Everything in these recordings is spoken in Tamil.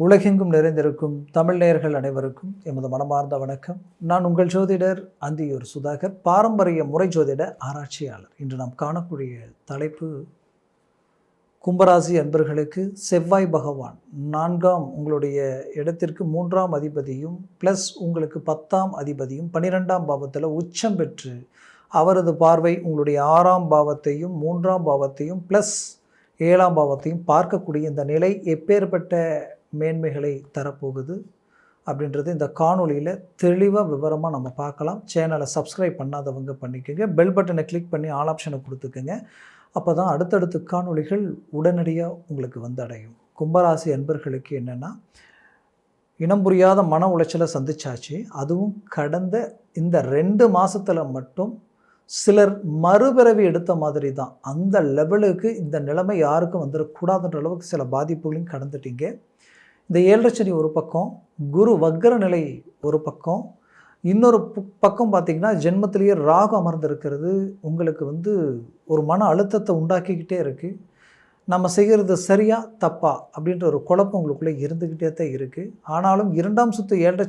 உலகெங்கும் நிறைந்திருக்கும் தமிழ் நேயர்கள் அனைவருக்கும் எமது மனமார்ந்த வணக்கம். நான் உங்கள் ஜோதிடர் அந்தியூர் சுதாகர் பாரம்பரிய முறை ஜோதிட ஆராய்ச்சியாளர். இன்று நாம் காணக்கூடிய தலைப்பு கும்பராசி அன்பர்களுக்கு செவ்வாய் பகவான் நான்காம் உங்களுடைய இடத்திற்கு மூன்றாம் அதிபதியும் ப்ளஸ் உங்களுக்கு பத்தாம் அதிபதியும் பன்னிரெண்டாம் பாவத்தில் உச்சம் பெற்று அவரது பார்வை உங்களுடைய ஆறாம் பாவத்தையும் மூன்றாம் பாவத்தையும் ப்ளஸ் ஏழாம் பாவத்தையும் பார்க்கக்கூடிய இந்த நிலை எப்பேற்பட்ட மேன்மைகளை தரப்போகுது அப்படின்றது இந்த காணொளியில் தெளிவாக விவரமாக நம்ம பார்க்கலாம். சேனலை சப்ஸ்கிரைப் பண்ணாதவங்க பண்ணிக்கோங்க. பெல் பட்டனை கிளிக் பண்ணி ஆல் ஆப்ஷனை கொடுத்துக்கோங்க. அப்போ தான் அடுத்தடுத்து காணொளிகள் உடனடியாக உங்களுக்கு வந்து அடையும் கும்பராசி அன்பர்களுக்கு என்னென்னா இனம் புரியாத மன உளைச்சலை சந்திச்சாச்சு. அதுவும் கடந்த இந்த ரெண்டு மாதத்தில் மட்டும் சிலர் மறுபிறவி எடுத்த மாதிரி தான் அந்த லெவலுக்கு இந்த நிலைமை யாருக்கும் வந்துடக்கூடாதுன்ற அளவுக்கு சில பாதிப்புகளையும் கடந்துட்டீங்க. இந்த ஏழரை ஒரு பக்கம் குரு வக்கர நிலை ஒரு பக்கம் இன்னொரு பக்கம் பார்த்தீங்கன்னா ஜென்மத்திலேயே ராகு அமர்ந்திருக்கிறது. உங்களுக்கு வந்து ஒரு மன அழுத்தத்தை உண்டாக்கிக்கிட்டே இருக்குது நம்ம செய்கிறது சரியா தப்பா அப்படின்ற ஒரு குழப்பம் உங்களுக்குள்ளே இருந்துக்கிட்டே தான் இருக்குது ஆனாலும் இரண்டாம் சுத்து ஏழரை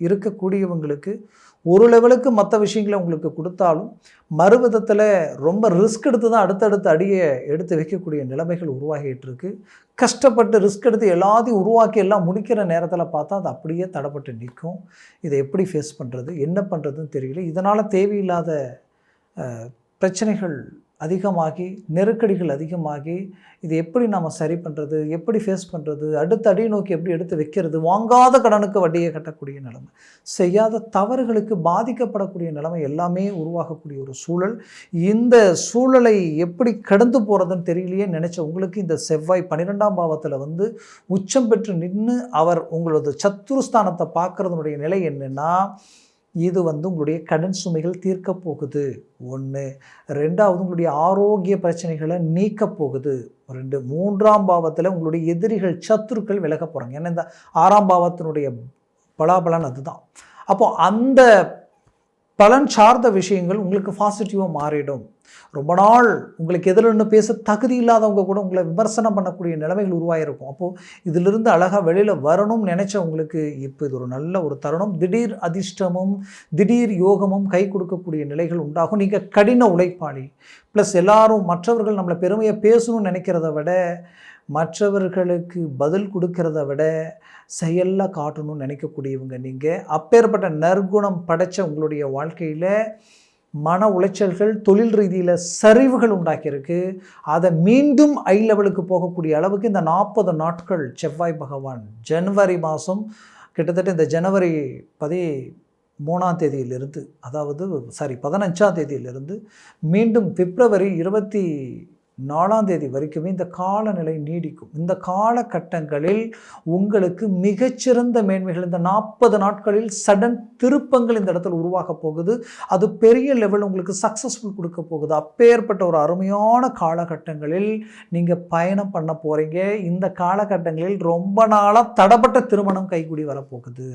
இருக்கக்கூடியவங்களுக்கு ஒரு லெவலுக்கு மற்ற விஷயங்களை உங்களுக்கு கொடுத்தாலும் மறுவிதத்தில் ரொம்ப ரிஸ்க் எடுத்து தான் அடுத்தடுத்த அடியை எடுத்து வைக்கக்கூடிய நிலைமைகள் உருவாகிட்டு இருக்கு கஷ்டப்பட்டு ரிஸ்க் எடுத்து எல்லாத்தையும் உருவாக்கி எல்லாம் முடிக்கிற நேரத்தில் பார்த்தா அது அப்படியே தடப்பட்டு நிற்கும். இதை எப்படி ஃபேஸ் பண்ணுறது என்ன பண்ணுறதுன்னு தெரியல. இதனால் தேவையில்லாத பிரச்சனைகள் அதிகமாகி நெருக்கடிகள் அதிகமாகி இது எப்படி நாம் சரி பண்ணுறது எப்படி ஃபேஸ் பண்ணுறது அடுத்த அடி நோக்கி எப்படி எடுத்து வைக்கிறது வாங்காத கடனுக்கு வட்டியை கட்டக்கூடிய நிலைமை. செய்யாத தவறுகளுக்கு பாதிக்கப்படக்கூடிய நிலைமை எல்லாமே உருவாகக்கூடிய ஒரு சூழல். இந்த சூழலை எப்படி கடந்து போகிறதுன்னு தெரியலையே நினச்ச உங்களுக்கு இந்த செவ்வாய் பன்னிரெண்டாம் பாவத்தில் வந்து உச்சம் பெற்று நின்று அவர் உங்களது சத்துருஸ்தானத்தை பார்க்கறதுனுடைய நிலை என்னென்னா இது வந்து உங்களுடைய கடன் சுமைகள் தீர்க்க போகுது. ஒன்று ரெண்டாவது உங்களுடைய ஆரோக்கிய பிரச்சனைகளை நீக்க போகுது. ரெண்டு மூன்றாம் பாவத்தில் உங்களுடைய எதிரிகள் சத்துருக்கள் விலக போகிறாங்க ஏன்னா இந்த ஆறாம் பாவத்தினுடைய பலாபலன் அதுதான். அப்போ அந்த பலன் சார்ந்த விஷயங்கள் உங்களுக்கு பாசிட்டிவாக மாறிடும். ரொம்ப நாள் உங்களுக்கு எதில் நின்று பேச தகுதி இல்லாதவங்க கூட உங்களை விமர்சனம் பண்ணக்கூடிய நிலைமைகள் உருவாகிருக்கும் அப்போது இதிலிருந்து அழகாக வெளியில் வரணும்னு நினச்ச உங்களுக்கு இப்போ இது ஒரு நல்ல ஒரு தருணம். திடீர் அதிர்ஷ்டமும் திடீர் யோகமும் கை கொடுக்கக்கூடிய நிலைகள் உண்டாகும். நீங்கள் கடின உழைப்பாளி. ப்ளஸ் எல்லாரும் மற்றவர்கள் நம்மளை பெருமையை பேசணும்னு நினைக்கிறத விட மற்றவர்களுக்கு பதில் கொடுக்கறத விட செயலில் காட்டணும்னு நினைக்கக்கூடியவங்க நீங்கள் அப்பேற்பட்ட நற்குணம் படைச்ச உங்களுடைய வாழ்க்கையில் மன உளைச்சல்கள் தொழில் ரீதியில் சரிவுகள் உண்டாக்கியிருக்கு. அதை மீண்டும் ஐ லெவலுக்கு போகக்கூடிய அளவுக்கு இந்த நாற்பது நாட்கள் செவ்வாய் பகவான் ஜனவரி மாதம் கிட்டத்தட்ட இந்த ஜனவரி பதி மூணாம் தேதியிலிருந்து அதாவது சாரி பதினஞ்சாம் தேதியிலிருந்து மீண்டும் பிப்ரவரி இருபத்தி நாலாம் தேதி வரைக்குமே இந்த காலநிலை நீடிக்கும். இந்த காலகட்டங்களில் உங்களுக்கு மிகச்சிறந்த மேன்மைகள் இந்த நாற்பது நாட்களில் சடன் திருப்பங்கள் இந்த இடத்துல உருவாக போகுது. அது பெரிய லெவல் உங்களுக்கு சக்ஸஸ்ஃபுல் கொடுக்க போகுது. அப்பேற்பட்ட ஒரு அருமையான காலகட்டங்களில் நீங்கள் பயணம் பண்ண போகிறீங்க இந்த காலகட்டங்களில் ரொம்ப நாளாக தடப்பட்ட திருமணம் கைகூடி வரப்போகுது.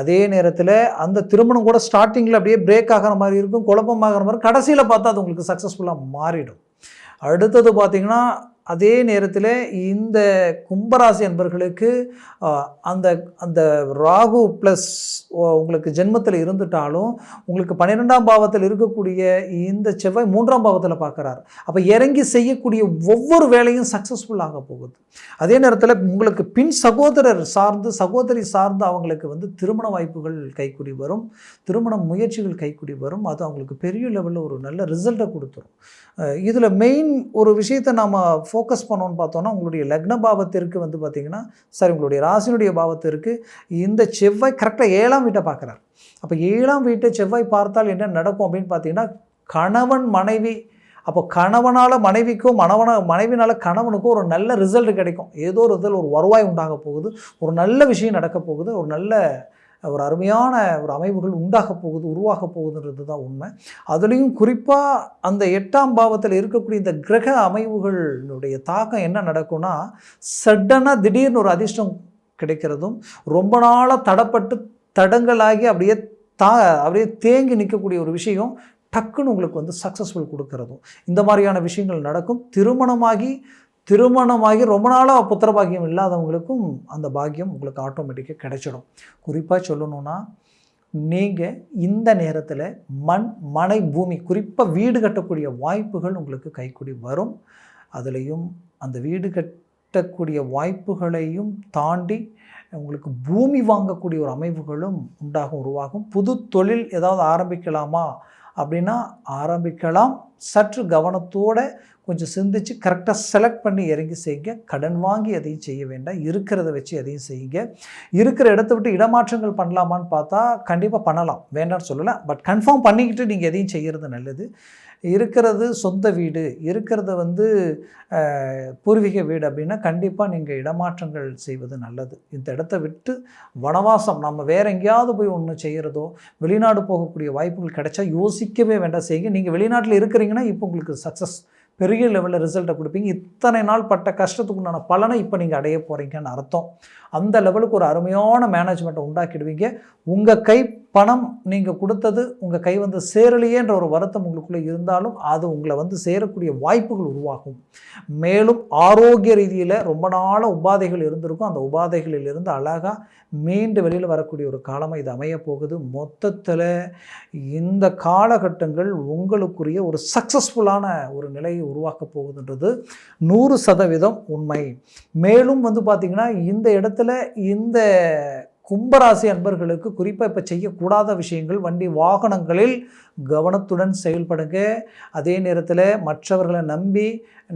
அதே நேரத்தில் அந்த திருமணம் கூட ஸ்டார்டிங்கில் அப்படியே பிரேக் ஆகிற மாதிரி இருக்கும் குழப்பமாகிற மாதிரி கடைசியில் பார்த்தா அது உங்களுக்கு சக்ஸஸ்ஃபுல்லாக மாறிடும். அடுத்தது பார்த்திங்கன்னா அதே நேரத்தில் இந்த கும்பராசி என்பர்களுக்கு அந்த அந்த ராகு ப்ளஸ் உங்களுக்கு ஜென்மத்தில் இருந்துட்டாலும் உங்களுக்கு பன்னிரெண்டாம் பாவத்தில் இருக்கக்கூடிய இந்த செவ்வாய் மூன்றாம் பாவத்தில் பார்க்குறாரு அப்போ இறங்கி செய்யக்கூடிய ஒவ்வொரு வேலையும் சக்ஸஸ்ஃபுல்லாக போகுது. அதே நேரத்தில் உங்களுக்கு பின் சகோதரர் சார்ந்து சகோதரி சார்ந்து அவங்களுக்கு வந்து திருமண வாய்ப்புகள் கைக்குடி வரும். திருமண முயற்சிகள் கைக்குடி வரும். அது அவங்களுக்கு பெரிய லெவலில் ஒரு நல்ல ரிசல்ட்டை கொடுத்துரும். இதில் மெயின் ஒரு விஷயத்தை நாம் ஃபோ ஃபோக்கஸ் பண்ணோன்னு பார்த்தோன்னா உங்களுடைய லக்ன பாவத்திற்கு வந்து பார்த்திங்கன்னா சரி உங்களுடைய ராசினுடைய பாவத்திற்கு இந்த செவ்வாய் கரெக்டாக ஏழாம் வீட்டை பார்க்குறார். அப்போ ஏழாம் வீட்டை செவ்வாய் பார்த்தால் என்ன நடக்கும் அப்படின்னு பார்த்தீங்கன்னா கணவன் மனைவி அப்போ கணவனால் மனைவிக்கும் மணவன மனைவினால் கணவனுக்கும் ஒரு நல்ல ரிசல்ட் கிடைக்கும். ஏதோ ஒரு இதில் ஒரு வருவாய் உண்டாக போகுது ஒரு நல்ல விஷயம் நடக்க போகுது ஒரு நல்ல ஒரு அருமையான ஒரு அமைவுகள் உண்டாக போகுது உருவாக போகுதுன்றது தான் உண்மை. அதுலேயும் குறிப்பாக அந்த எட்டாம் பாவத்தில் இருக்கக்கூடிய இந்த கிரக அமைவுகளுடைய தாக்கம் என்ன நடக்கும்னா சடனாக திடீர்னு ஒரு அதிர்ஷ்டம் கிடைக்கிறதும் ரொம்ப நாளாக தடப்பட்டு தடங்களாகி அப்படியே தா அப்படியே தேங்கி நிற்கக்கூடிய ஒரு விஷயம் டக்குன்னு உங்களுக்கு வந்து சக்ஸஸ்ஃபுல் கொடுக்கறதும். இந்த மாதிரியான விஷயங்கள் நடக்கும். திருமணமாகி திருமணமாகி ரொம்ப நாளாக புத்திர பாக்கியம் இல்லாதவங்களுக்கும் அந்த பாக்கியம் உங்களுக்கு ஆட்டோமேட்டிக்காக கிடைச்சிடும். குறிப்பாக சொல்லணும்னா நீங்கள் இந்த நேரத்தில் மண் மனை பூமி குறிப்பாக வீடு கட்டக்கூடிய வாய்ப்புகள் உங்களுக்கு கைக்கூடி வரும். அதுலேயும் அந்த வீடு கட்டக்கூடிய வாய்ப்புகளையும் தாண்டி உங்களுக்கு பூமி வாங்கக்கூடிய ஒரு அமைப்புகளும் உண்டாகும் உருவாகும். புது தொழில் ஏதாவது ஆரம்பிக்கலாமா? அப்படின்னா ஆரம்பிக்கலாம். சற்று கவனத்தோடு கொஞ்சம் சிந்திச்சு கரெக்டாக செலக்ட் பண்ணி இறங்கி செய்யுங்க. கடன் வாங்கி எதையும் செய்ய வேண்டாம். இருக்கிறத வச்சு எதையும் செய்யுங்க. இருக்கிற இடத்த விட்டு இடமாற்றங்கள் பண்ணலாமான்னு பார்த்தா கண்டிப்பாக பண்ணலாம். வேண்டாம்னு சொல்லலை. பட் கன்ஃபார்ம் பண்ணிக்கிட்டு நீங்கள் எதையும் செய்கிறது நல்லது. இருக்கிறது சொந்த வீடு. இருக்கிறத வந்து பூர்வீக வீடு அப்படின்னா கண்டிப்பாக நீங்கள் இடமாற்றங்கள் செய்வது நல்லது. இந்த இடத்த விட்டு வனவாசம் நம்ம வேற எங்கேயாவது போய் ஒன்று செய்கிறதோ வெளிநாடு போகக்கூடிய வாய்ப்புகள் கிடைச்சா யோசிக்கவே வேண்டாம். செய்யுங்க. நீங்கள் வெளிநாட்டில் இருக்கிறீங்கன்னா இப்போ உங்களுக்கு சக்ஸஸ் பெரிய லெவலில் ரிசல்ட்டை கொடுப்பீங்க. இத்தனை நாள் பட்ட கஷ்டத்துக்கு உண்டான பலனை இப்போ நீங்கள் அடைய போகிறீங்கன்னு அர்த்தம். அந்த லெவலுக்கு ஒரு அருமையான மேனேஜ்மெண்ட்டை உண்டாக்கிடுவீங்க. உங்கள் கை பணம் நீங்கள் கொடுத்தது உங்கள் கை வந்து சேரலையேன்ற ஒரு வருத்தம் உங்களுக்குள்ளே இருந்தாலும் அது உங்களை வந்து சேரக்கூடிய வாய்ப்புகள் உருவாகும். மேலும் ஆரோக்கிய ரீதியில் ரொம்ப நாளாக உபாதைகள் இருந்திருக்கும். அந்த உபாதைகளில் இருந்து அழகாக மீண்டு வெளியில் வரக்கூடிய ஒரு காலமாக இது அமைய போகுது. மொத்தத்தில் இந்த காலகட்டங்கள் உங்களுக்குரிய ஒரு சக்ஸஸ்ஃபுல்லான ஒரு சூழ்நிலையை உருவாக்கப் போகுதுன்றது நூறு சதவீதம் உண்மை. மேலும் வந்து பார்த்திங்கன்னா இந்த இடத்துல இந்த கும்பராசி அன்பர்களுக்கு குறிப்பாக இப்போ செய்யக்கூடாத விஷயங்கள் வண்டி வாகனங்களில் கவனத்துடன் செயல்படுங்க. அதே நேரத்தில் மற்றவர்களை நம்பி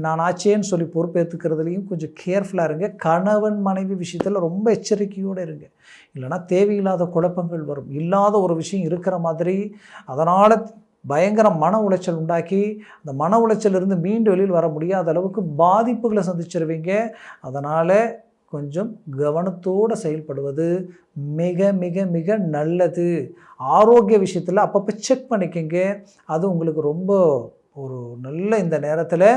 நான் ஆச்சேன்னு சொல்லி பொறுப்பேற்றுக்கிறதுலையும் கொஞ்சம் கேர்ஃபுல்லாக இருங்க. கணவன் மனைவி விஷயத்தில் ரொம்ப எச்சரிக்கையோடு இருங்க. இல்லைனா தேவையில்லாத குழப்பங்கள் வரும். இல்லாத ஒரு விஷயம் இருக்கிற மாதிரி அதனால் பயங்கர மன உளைச்சல் உண்டாக்கி அந்த மன உளைச்சலிருந்து மீண்டு வெளியில் வர முடியாத அளவுக்கு பாதிப்புகளை சந்திச்சிருவீங்க. அதனால் கொஞ்சம் கவனத்தோடு செயல்படுவது மிக மிக மிக நல்லது. ஆரோக்கிய விஷயத்தில் அப்பப்போ செக் பண்ணிக்கங்க. அது உங்களுக்கு ரொம்ப ஒரு நல்ல இந்த நேரத்தில்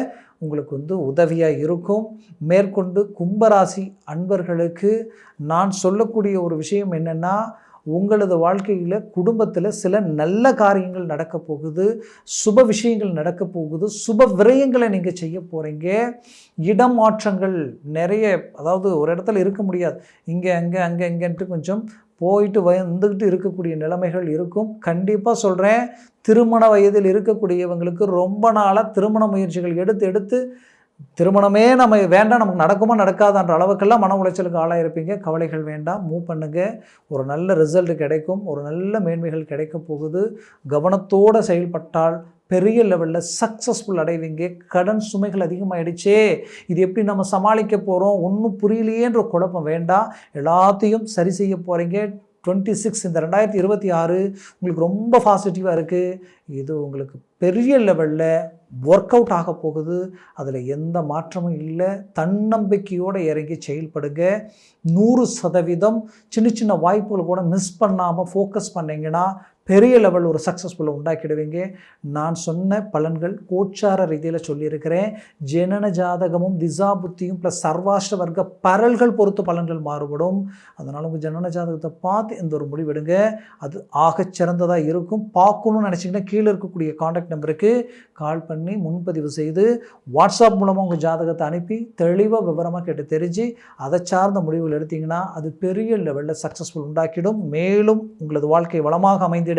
உங்களுக்கு வந்து உதவியாக இருக்கும். மேற்கொண்டு கும்பராசி அன்பர்களுக்கு நான் சொல்லக்கூடிய ஒரு விஷயம் என்னென்னா உங்களது வாழ்க்கையில் குடும்பத்தில் சில நல்ல காரியங்கள் நடக்க போகுது சுப விஷயங்கள் நடக்க போகுது சுப விரயங்களை நீங்கள் செய்ய போகிறீங்க இடம் மாற்றங்கள் நிறைய அதாவது ஒரு இடத்துல இருக்க முடியாது. இங்கே அங்கே அங்கே இங்கேன்ட்டு கொஞ்சம் போயிட்டு வந்துக்கிட்டு இருக்கக்கூடிய நிலைமைகள் இருக்கும். கண்டிப்பாக சொல்கிறேன் திருமண வயதில் இருக்கக்கூடியவங்களுக்கு ரொம்ப நாளாக திருமண முயற்சிகள் எடுத்து எடுத்து திருமணமே நம்ம வேண்டாம் நமக்கு நடக்குமா நடக்காதான்ற அளவுக்கெல்லாம் மன உளைச்சலுக்கு ஆளாக இருப்பீங்க கவலைகள் வேண்டாம் மூவ் பண்ணுங்கள் ஒரு நல்ல ரிசல்ட் கிடைக்கும் ஒரு நல்ல மேன்மைகள் கிடைக்க போகுது. கவனத்தோடு செயல்பட்டால் பெரிய லெவலில் சக்ஸஸ்ஃபுல் அடைவீங்க. கடன் சுமைகள் அதிகமாகிடுச்சே இது எப்படி நம்ம சமாளிக்க போகிறோம் ஒன்றும் புரியலையேன்ற குழப்பம் வேண்டாம். எல்லாத்தையும் சரி செய்ய போகிறீங்க டுவெண்ட்டி சிக்ஸ் இந்த ரெண்டாயிரத்தி இருபத்தி ஆறு உங்களுக்கு ரொம்ப பாசிட்டிவாக இருக்குது இது உங்களுக்கு பெரிய லெவலில் ஒர்க் அவுட் ஆக போகுது. அதில் எந்த மாற்றமும் இல்லை. தன்னம்பிக்கையோடு இறங்கி செயல்படுங்க. நூறு சதவீதம் சின்ன சின்ன வாய்ப்புகள் கூட மிஸ் பண்ணாமல் ஃபோக்கஸ் பண்ணிங்கன்னா பெரிய லெவல் ஒரு சக்ஸஸ்ஃபுல்லாக உண்டாக்கிடுவீங்க. நான் சொன்ன பலன்கள் கோச்சார ரீதியில் சொல்லியிருக்கிறேன். ஜனன ஜாதகமும் திசா புத்தியும் ப்ளஸ் சர்வாஷ்ட வர்க்க பரல்கள் பொறுத்து பலன்கள் மாறுபடும். அதனால் உங்கள் ஜனன ஜாதகத்தை பார்த்து இந்த ஒரு முடிவெடுங்க அது ஆகச் சிறந்ததாக இருக்கும். பார்க்கணும்னு நினச்சிங்கன்னா கீழே இருக்கக்கூடிய காண்டாக்ட் நம்பருக்கு கால் பண்ணி முன்பதிவு செய்து வாட்ஸ்அப் மூலமாக உங்கள் ஜாதகத்தை அனுப்பி தெளிவாக விவரமாக கேட்டு தெரிஞ்சு அதை சார்ந்த முடிவுகள் எடுத்திங்கன்னா அது பெரிய லெவலில் சக்ஸஸ்ஃபுல் உண்டாக்கிடும். மேலும் உங்களது வாழ்க்கை வளமாக அமைந்திட